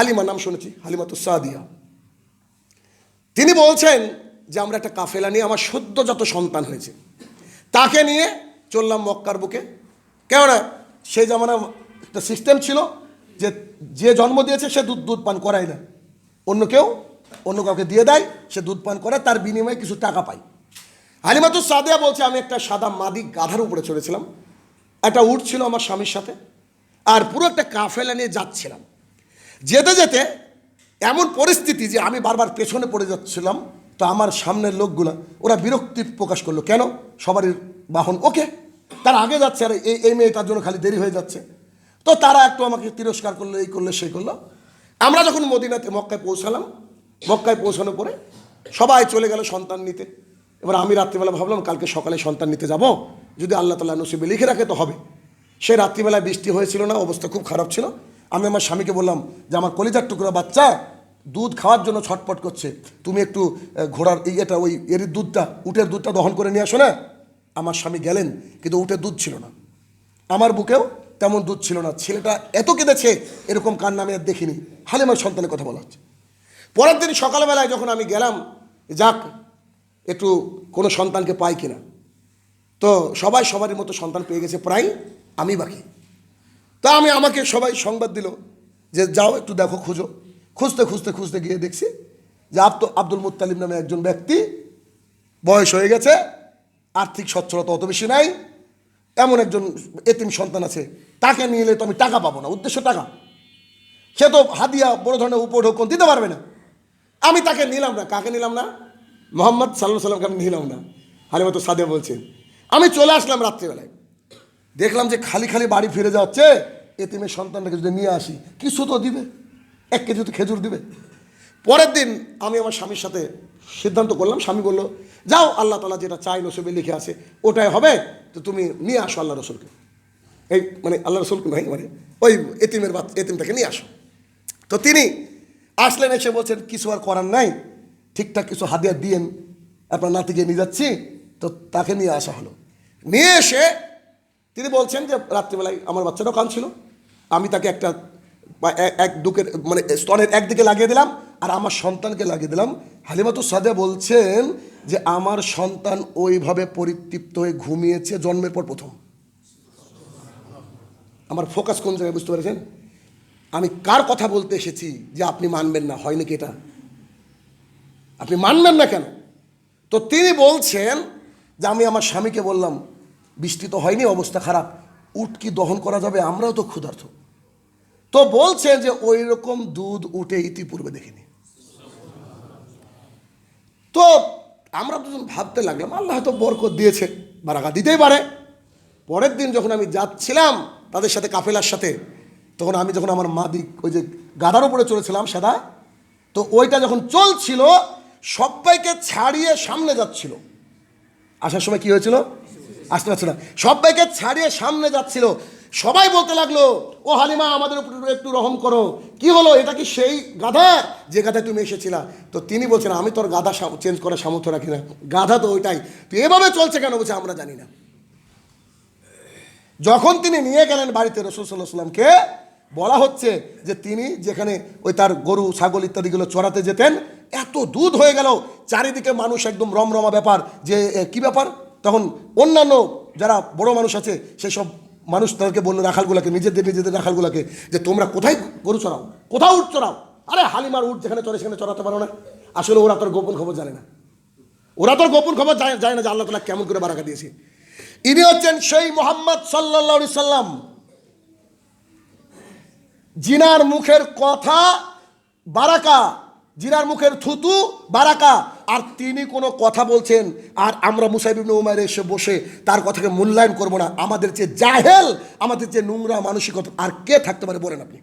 হালিমা নাম শুনেছি হালিমা তো সাদিয়া। তিনি বলছেন যে, আমরা একটা কাফেলা নিয়ে আমার সদ্য যত সন্তান হয়েছে, তাকে নিয়ে চললাম মক্কার বুকে। কেননা সেই জামানা একটা সিস্টেম ছিল যে যে জন্ম দিয়েছে সে দুধ দুধ পান করায় না। অন্য কেউ, অন্য কাউকে দিয়ে দেয়, সে দুধ পান করে, তার বিনিময়ে কিছু টাকা পায়। হালিমাতুর সাদিয়া বলছে, আমি একটা সাদা মাদি গাধার উপরে চড়েছিলাম। একটা উট ছিল আমার স্বামীর সাথে, আর পুরো একটা কাফেলা নিয়ে যাচ্ছিলাম। যেতে যেতে এমন পরিস্থিতি যে আমি বারবার পেছনে পড়ে যাচ্ছিলাম, তো আমার সামনের লোকগুলো, ওরা বিরক্তি প্রকাশ করল। কেন? সবারই বাহন ওকে। তার আগে যাচ্ছে আর এই এই মেয়েটার জন্য খালি দেরি হয়ে যাচ্ছে। তো তারা একটু আমাকে তিরস্কার করল, এই করল, সেই করল। আমরা যখন মদিনাতে মক্কায় পৌঁছালাম, মক্কায় পৌঁছানোর পরে সবাই চলে গেল সন্তান নিতে। এবার আমি রাত্রিবেলা ভাবলাম, কালকে সকালে সন্তান নিতে যাব। যদি আল্লাহ তালা নসিবে লিখে রাখে তো হবে। সে রাত্রিবেলায় বৃষ্টি হয়েছিল না, অবস্থা খুব খারাপ ছিল। আমি আমার স্বামীকে বললাম যে, আমার কলিজার টুকরা বাচ্চা, দুধ খাওয়ার জন্য ছটপট করছে। তুমি একটু ঘোড়ার ইয়েটা ওই এর দুধটা, উটের দুধটা দহন করে নিয়ে আসো না? আমার স্বামী গেলেন, কিন্তু উটের দুধ ছিল না। আমার বুকেও তেমন দুধ ছিল না। ছেলেটা এত কেঁদেছে, এরকম কান্না আমি আর দেখিনি। হালিমার সন্তানের কথা বলা হচ্ছে। পরের দিন সকালবেলায় যখন আমি গেলাম, যাক, একটু কোনো সন্তানকে পাই কিনা। তো সবাই সবারই মতো সন্তান পেয়ে গেছে, প্রায় আমি বাকি। তা আমি আমাকে সবাই সংবাদ দিল যে যাও একটু দেখো, খুঁজো। খুঁজতে খুঁজতে খুঁজতে গিয়ে দেখছি যে আব্দ, আব্দুল মুত্তালিম নামে একজন ব্যক্তি বয়স হয়ে গেছে, আর্থিক সচ্ছলতা অত বেশি নাই, এমন একজন এতিম সন্তান আছে, তাকে নিয়ে এলে তো আমি টাকা পাবো না, উদ্দেশ্য টাকা। সে তো হাদিয়া বড় ধরনের উপঢৌকন দিতে পারবে না। আমি তাকে নিলাম না, কাকে নিলাম না? মোহাম্মদ সাল্লাহ সাল্লামকে আমি নিলাম না হালিমত সাদে বলছেন আমি চলে আসলাম রাত্রিবেলায়। দেখলাম যে খালি খালি বাড়ি ফিরে যাচ্ছে, এতিমের সন্তানটাকে যদি নিয়ে আসি কিছু তো দিবে? এক কেজি তো খেজুর দিবে। পরের দিন আমি আমার স্বামীর সাথে সিদ্ধান্ত করলাম, স্বামী বলল, যাও, আল্লাহ তালা যেটা চাই নসবে লিখে আছে, ওটাই হবে, তো তুমি নিয়ে আসো আল্লাহ রসুলকে। এই মানে আল্লাহ রসুলকে নয় মানে ওই এতিমের বাচ্চা, এতিমটাকে নিয়ে আসো। তো তিনি আসলেন, এসে বলছেন, কিছু আর করার নাই, ঠিকঠাক কিছু হাদিয়া দিয়েন, আপনার নাতিকে নিয়ে যাচ্ছি। তো তাকে নিয়ে আসা হলো। নিয়ে এসে তিনি বলছেন যে রাত্রিবেলায় আমার বাচ্চাটাও কাঁদছিল। আমি তাকে একটা এক দুকের মানে স্তনের একদিকে লাগিয়ে দিলাম, আর আমার সন্তানকে লাগিয়ে দিলাম। হালিমাতুর সাদে বলছেন যে আমার সন্তান ওইভাবে পরিতৃপ্ত হয়ে ঘুমিয়েছে জন্মের পর প্রথম। আমার ফোকাস কোন জায়গায় বুঝতে পেরেছেন? আমি কার কথা বলতে এসেছি যে আপনি মানবেন না? হয় নাকি এটা? আপনি মানবেন না কেন? তো তিনি বলছেন যে আমি আমার স্বামীকে বললাম বৃষ্টি তো হয়নি, অবস্থা খারাপ। উট কি দহন করা যাবে, আমরাও তো ক্ষুধার্ত। তো বলছে যে ওই রকম দুধ উঠে ইতিপূর্বে দেখিনি। তো আমরা দুজন ভাবতে লাগলাম, আল্লাহ হয়তো বরকত দিয়েছে, বারাকা দিতেই পারে। পরের দিন যখন আমি যাচ্ছিলাম তাদের সাথে কাফেলার সাথে, তখন আমি যখন আমার মা দিক, ওই যে গাদার উপরে চলেছিলাম সাদা, তো ওইটা যখন চলছিল, সবাইকে ছাড়িয়ে সামনে যাচ্ছিল। আসার সময় কি হয়েছিল? আসতে পারছে না। সবাইকে ছাড়িয়ে সামনে যাচ্ছিল। সবাই বলতে লাগল, ও হালিমা, আমাদের উপর একটু রহম করো। কি হলো? এটা কি সেই গাধা? যে গাধায় তুমি এসেছিলা। তো তিনি বলছেন, আমি তোর গাধা চেঞ্জ করার সামর্থ্য রাখি না। গাধা তো ওইটাই। তো এভাবে চলছে কেন বলছে আমরা জানি না। যখন তিনি নিয়ে গেলেন বাড়িতে রসুল সাল্লাহ সাল্লামকে বলা হচ্ছে যে তিনি যেখানে ওই তার গরু, ছাগল ইত্যাদিগুলো চড়াতে যেতেন, এত দুধ হয়ে গেল। চারিদিকে মানুষ একদম রমরমা ব্যাপার। যে কি ব্যাপার? তখন অন্যান্য যারা বড় মানুষ আছে, সেই সব মানুষ তাদেরকে বলল রাখালগুলোকে, নিজেদের নিজেদের রাখালগুলোকে, যে তোমরা কোথায় গরু চড়াও? কোথাও উঠ চড়াও? আরে হালিমার উঠ যেখানে চড়ে সেখানে চড়াতে পারো না। আসলে ওরা তোর গোপন খবর জানে না। ওরা তোর গোপন খবর জানে না যে আল্লাহ তালা কেমন করে বারাকা দিয়েছে। ইনি হচ্ছেন সেই মোহাম্মদ সাল্লাহ সাল্লাম। জিনার মুখের কথা বারাকা, জিনার মুখের থুতু বারাকা। আর তিনি কোনো কথা বলছেন, আর আমরা মুসাইবিন উমার এসে বসে তার কথাকে মূল্যায়ন করব না। আমাদের যে জাহেল, আমাদের যে নোংরা মানসিকতা, আর কে থাকতে পারে বলেন আপনি?